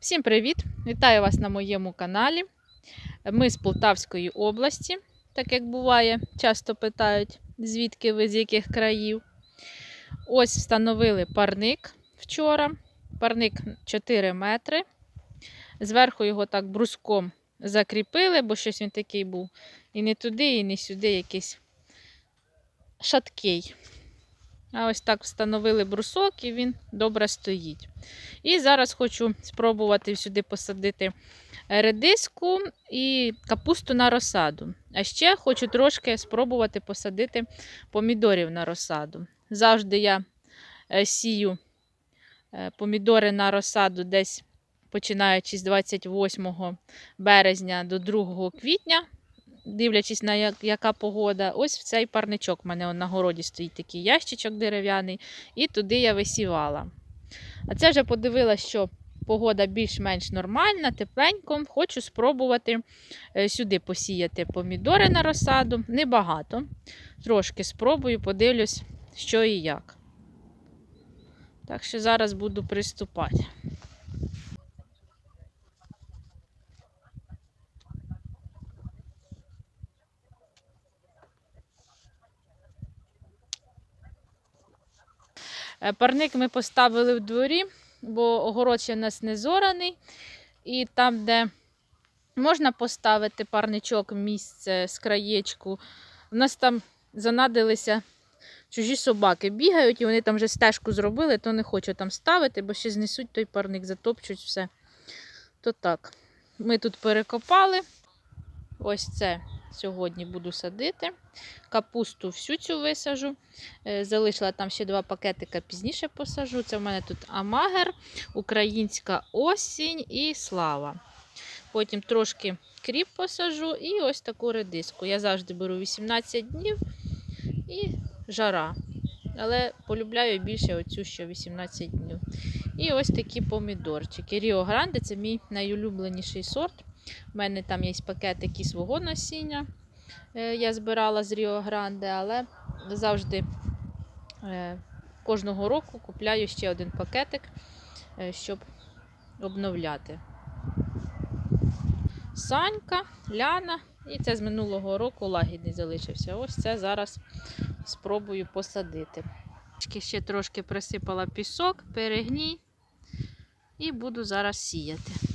Всім привіт! Вітаю вас на моєму каналі. Ми з Полтавської області, так як буває, часто питають, звідки ви з яких країв. Ось встановили парник вчора. Парник 4 метри. Зверху його так бруском закріпили, бо щось він такий був. І не туди, і не сюди якийсь шаткий. А ось так встановили брусок і він добре стоїть. І зараз хочу спробувати сюди посадити редиску і капусту на розсаду. А ще хочу трошки спробувати посадити помідорів на розсаду. Завжди я е, сію е, помідори на розсаду десь починаючи з 28 березня до 2 квітня, дивлячись на як- яка погода. Ось в цей парничок у мене на городі стоїть такий ящичок дерев'яний, і туди я висівала. А це вже подивилася, що погода більш-менш нормальна, тепленько. Хочу спробувати е, сюди посіяти помідори на розсаду. Небагато. Трошки спробую, подивлюсь, що і як. Так що зараз буду приступати. Парник ми поставили в дворі, бо огород ще в нас не зораний. І там, де можна поставити парничок місце з краєчку, у нас там занадилися чужі собаки. Бігають, і вони там вже стежку зробили, то не хочу там ставити, бо ще знесуть той парник, затопчуть все. То так. Ми тут перекопали. Ось це сьогодні буду садити. Капусту всю цю висажу. Е, Залишила там ще два пакетика, пізніше посажу. Це в мене тут амагер, українська осінь і слава. Потім трошки кріп посажу і ось таку редиску. Я завжди беру 18 днів і жара. Але полюбляю більше оцю, що 18 днів. І ось такі помідорчики. Ріо Гранде це мій найулюбленіший сорт. У мене там є пакетики свого насіння. Е, Я збирала з Ріо Гранде, але завжди е, кожного року купляю ще один пакетик, е, щоб обновляти. Санька, Ляна, і це з минулого року лагідний залишився. Ось це зараз спробую посадити. Ще трошки присипала пісок, перегній і буду зараз сіяти.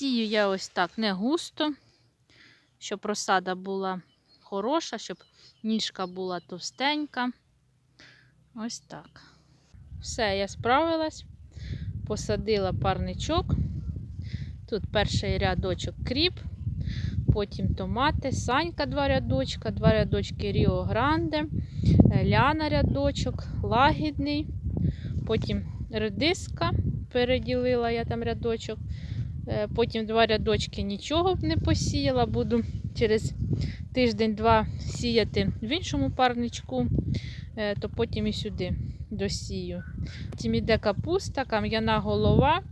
Сію я ось так не густо, щоб розсада була хороша, щоб ніжка була товстенька. Ось так. Все, я справилась, посадила парничок. Тут перший рядочок кріп, потім томати, санька два рядочка, два рядочки Ріо Гранде, ляна рядочок, лагідний, потім редиска, переділила я там рядочок. Е, Потім два рядочки нічого не посіяла. Буду через тиждень-два сіяти в іншому парничку, е, то потім і сюди досію. Потім іде капуста, кам'яна голова,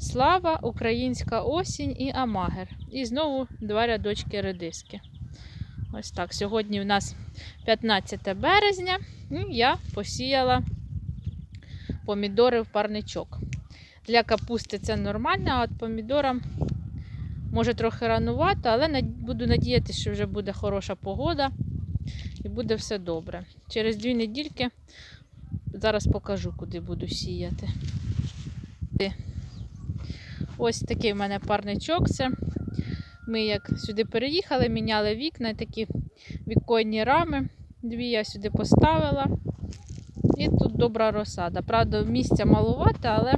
слава, українська осінь і амагер. І знову два рядочки редиски. Ось так. Сьогодні в нас 15 березня, і я посіяла помідори в парничок. Для капусти це нормально, а от помідорам може трохи ранувато, але буду надіятися, що вже буде хороша погода і буде все добре. Через дві недільки зараз покажу, куди буду сіяти. Ось такий в мене парничок. Це ми як сюди переїхали, міняли вікна, такі віконні рами. Дві я сюди поставила. І тут добра розсада. Правда, місця маловато, але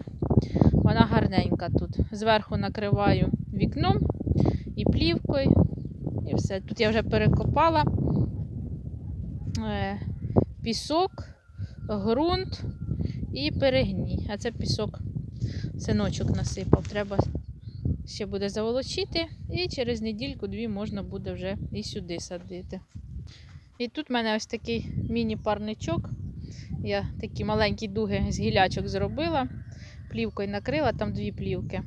вона гарненька тут. Зверху накриваю вікном і плівкою. І все. Тут я вже перекопала е, пісок, ґрунт і перегній. А це пісок синочок насипав. Треба ще буде заволочити, і через недільку-дві можна буде вже і сюди садити. І тут в мене ось такий міні-парничок. Я такі маленькі дуги з гілячок зробила, плівкою накрила, там дві плівки.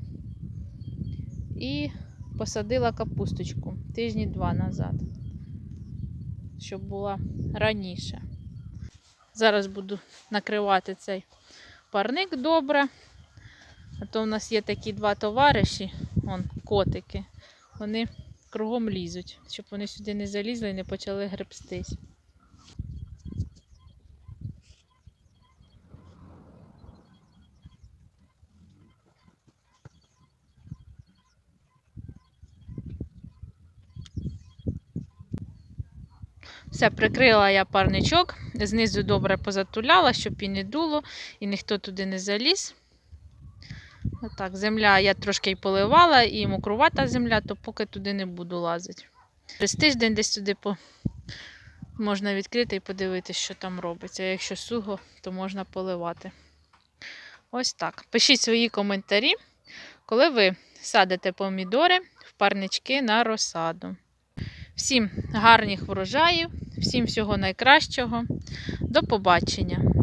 І посадила капусточку тижні два назад, щоб була раніше. Зараз буду накривати цей парник добре. А то в нас є такі два товариші, вон, котики. Вони кругом лізуть, щоб вони сюди не залізли і не почали гребстись. Все, прикрила я парничок, знизу добре позатуляла, щоб і не дуло, і ніхто туди не заліз. Отак, земля я трошки й поливала, і мокрувата земля, то поки туди не буду лазити. Через тиждень десь туди по... можна відкрити і подивитися, що там робиться. Якщо сухо, то можна поливати. Ось так. Пишіть свої коментарі, коли ви садите помідори в парнички на розсаду. Всім гарних врожаїв, всім всього найкращого. До побачення!